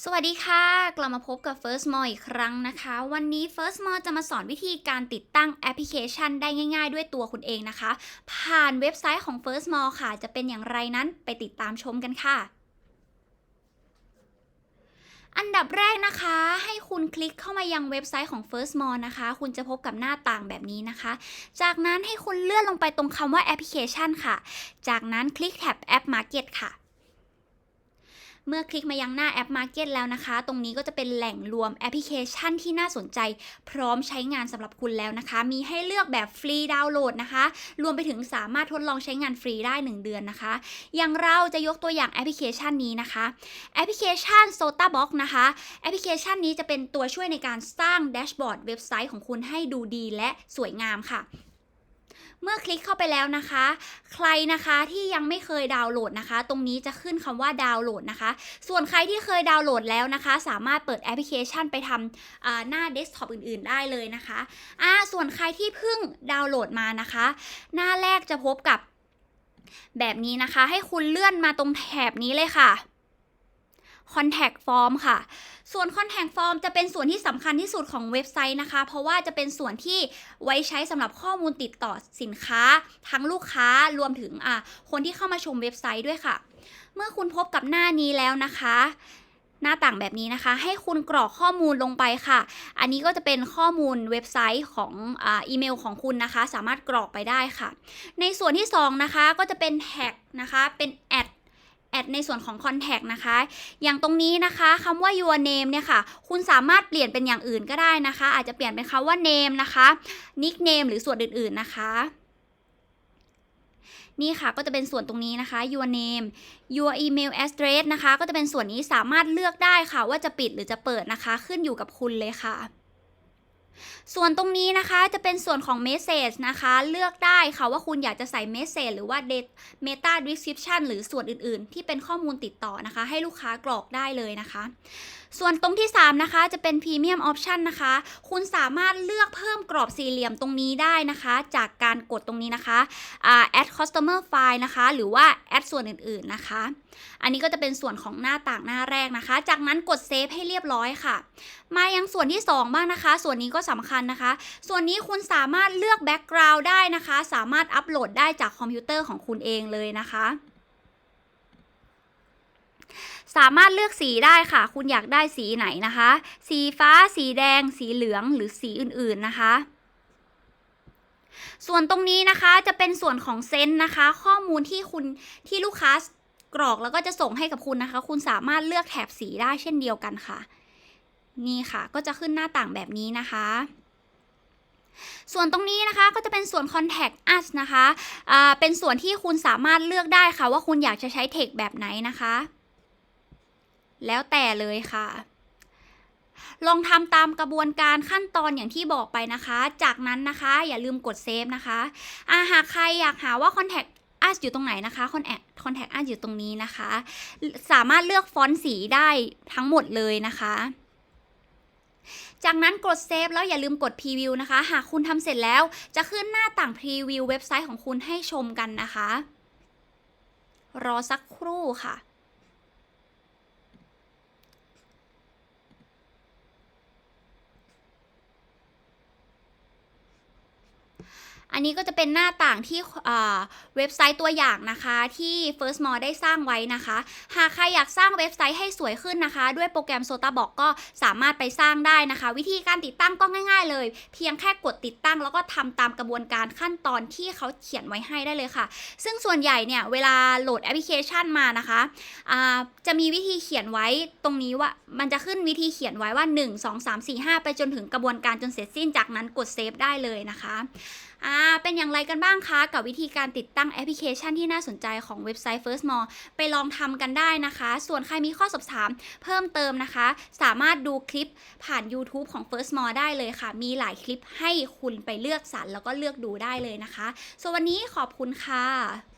สวัสดีค่ะ กลับมาพบกับ First m o อีกครั้งนะคะ วันนี้ First m o จะมาสอนวิธีการติดตั้งแอปพลิเคชันได้ง่าย ๆ ด้วยตัวคุณเองนะคะ ผ่านเว็บไซต์ของ First m o ค่ะ จะเป็นอย่างไรนั้นไปติดตามชมกันค่ะอันดับแรกนะคะ ให้คุณคลิกเข้ามายังเว็บไซต์ของ First m o นะคะ คุณจะพบกับหน้าต่างแบบนี้นะคะ จากนั้นให้คุณเลื่อนลงไปตรงคำว่าแอปพลิเคชันค่ะ จากนั้นคลิกแท็บแอป Market ค่ะ เมื่อคลิกมายังหน้าแอป Market แล้วนะคะ ตรงนี้ก็จะเป็นแหล่งรวมแอปพลิเคชันที่น่าสนใจ พร้อมใช้งานสำหรับคุณแล้วนะคะ มีให้เลือกแบบฟรีดาวน์โหลดนะคะ รวมไปถึงสามารถทดลองใช้งานฟรีได้ 1 เดือนนะคะ อย่างเราจะยกตัวอย่างแอปพลิเคชันนี้นะคะ แอปพลิเคชัน SotaBox นะคะ แอปพลิเคชันนี้จะเป็นตัวช่วยในการสร้างแดชบอร์ดเว็บไซต์ของคุณให้ดูดีและสวยงามค่ะ เมื่อคลิกเข้าไปแล้วนะคะ ใครนะคะที่ยังไม่เคยดาวน์โหลดนะคะ ตรงนี้จะขึ้นคำว่าดาวน์โหลดนะคะ ส่วนใครที่เคยดาวน์โหลดแล้วนะคะ สามารถเปิดแอปพลิเคชันไปทำหน้าเดสก์ท็อปอื่น ๆ ได้เลยนะคะอ่าส่วนใครที่เพิ่งดาวน์โหลดมานะคะ หน้าแรกจะพบกับแบบนี้นะคะ ให้คุณเลื่อนมาตรงแถบนี้เลยค่ะ Contact Form ค่ะ ส่วน Contact Form จะเป็นส่วนที่สำคัญที่สุดของเว็บไซต์นะคะ เพราะว่าจะเป็นส่วนที่ไว้ใช้สำหรับข้อมูลติดต่อสินค้า ทั้งลูกค้ารวมถึงอะคนที่เข้ามาชมเว็บไซต์ด้วยค่ะ เมื่อคุณพบกับหน้านี้แล้วนะคะหน้าต่างแบบนี้นะคะ ให้คุณกรอกข้อมูลลงไปค่ะ อันนี้ก็จะเป็นข้อมูลเว็บไซต์ของอ,อีเมลของคุณนะคะ สามารถกรอกไปได้ค่ะ ในส่วนที่สองนะคะก็จะเป็นแท็กนะคะเป็นแอด แอดในส่วนของ Contact นะคะ อย่างตรงนี้นะคะคำว่า your name เนี่ยค่ะ คุณสามารถเปลี่ยนเป็นอย่างอื่นก็ได้นะคะ อาจจะเปลี่ยนเป็นคำว่า name นะคะ nickname หรือส่วนอื่นๆนะคะนี่ค่ะก็จะเป็นส่วนตรงนี้นะคะ your name your email address นะคะ ก็จะเป็นส่วนนี้สามารถเลือกได้ค่ะ ว่าจะปิดหรือจะเปิดนะคะ ขึ้นอยู่กับคุณเลยค่ะ ส่วนตรงนี้นะคะจะเป็นส่วนของ Message นะคะ เลือกได้ค่ะว่าคุณอยากจะใส่ Message หรือว่า Meta Description หรือส่วนอื่นๆ ที่เป็นข้อมูลติดต่อนะคะ ให้ลูกค้ากรอกได้เลยนะคะ ส่วนตรงที่ 3 นะคะ จะเป็น Premium Option นนะคะ คุณสามารถเลือกเพิ่มกรอบสี่เหลี่ยมตรงนี้ได้นะคะ จากการกดตรงนี้นะคะ add customer file นะคะ หรือว่า add ส่วนอื่นๆนะคะ อันนี้ก็จะเป็นส่วนของหน้าต่างหน้าแรกนะคะ จากนั้นกดเซฟให้เรียบร้อยค่ะ มายังส่วนที่ 2 บ้างนะคะ ส่วนนี้ก็สำคัญนะคะ ส่วนนี้คุณสามารถเลือกแบ็กกราวด์ได้นะคะ สามารถอัปโหลดได้จากคอมพิวเตอร์ของคุณเองเลยนะคะ สามารถเลือกสีได้ค่ะ คุณอยากได้สีไหนนะคะ สีฟ้า สีแดง สีเหลือง หรือสีอื่นๆนะคะส่วนตรงนี้นะคะจะเป็นส่วนของเซนต์นะคะ ข้อมูลที่คุณที่ลูกค้ากรอกแล้วก็จะส่งให้กับคุณนะคะ คุณสามารถเลือกแถบสีได้เช่นเดียวกันค่ะ นี่ค่ะก็จะขึ้นหน้าต่างแบบนี้นะคะ ส่วนตรงนี้นะคะก็จะเป็นส่วน contact us นะคะเป็นส่วนที่คุณสามารถเลือกได้ค่ะ ว่าคุณอยากจะใช้เทคแบบไหนนะคะ แล้วแต่เลยค่ะ ลองทำตามกระบวนการขั้นตอนอย่างที่บอกไปนะคะ จากนั้นนะคะอย่าลืมกดเซฟนะคะอาหากใครอยากหาว่า contact us อยู่ตรงไหนนะคะ contact contact us อยู่ตรงนี้นะคะ สามารถเลือกฟอนต์สีได้ทั้งหมดเลยนะคะ จากนั้นกดเซฟแล้วอย่าลืมกดพรีวิวนะคะ หากคุณทำเสร็จแล้วจะขึ้นหน้าต่างพรีวิวเว็บไซต์ของคุณให้ชมกันนะคะ รอสักครู่ค่ะ อันนี้ก็จะเป็นหน้าต่างที่เว็บไซต์ตัวอย่างนะคะที่ First m o ได้สร้างไว้นะคะ หากใครอยากสร้างเว็บไซต์ให้สวยขึ้นนะคะ ด้วยโปรแกรม SotaBox ก็สามารถไปสร้างได้นะคะ วิธีการติดตั้งก็ง่ายๆเลย เพียงแค่กดติดตั้ง แล้วก็ทำตามกระบวนการขั้นตอนที่เขาเขียนไว้ให้ได้เลยค่ะ ซึ่งส่วนใหญ่เนี่ยเวลาโหลดแอปพลิเคชันมานะคะอ่าจะมีวิธีเขียนไว้ตรงนี้ว่ามันจะขึ้นวิธีเขียนไว้ว่า 1 2 3 4 5 ไปจนถึงกระบวนการจนเสร็จสิ้นจากนั้นกดเซฟได้เลยนะคะ อ่าเป็นอย่างไรกันบ้างคะ กับวิธีการติดตั้งแอปพลิเคชันที่น่าสนใจของเว็บไซต์ First m o ไปลองทำกันได้นะคะ ส่วนใครมีข้อสอบถามเพิ่มเติมนะคะ สามารถดูคลิปผ่าน YouTube ของ First m o ได้เลยค่ะ มีหลายคลิปให้คุณไปเลือกสรรแล้วก็เลือกดูได้เลยนะคะส่วนวันนี้ขอบคุณค่ะ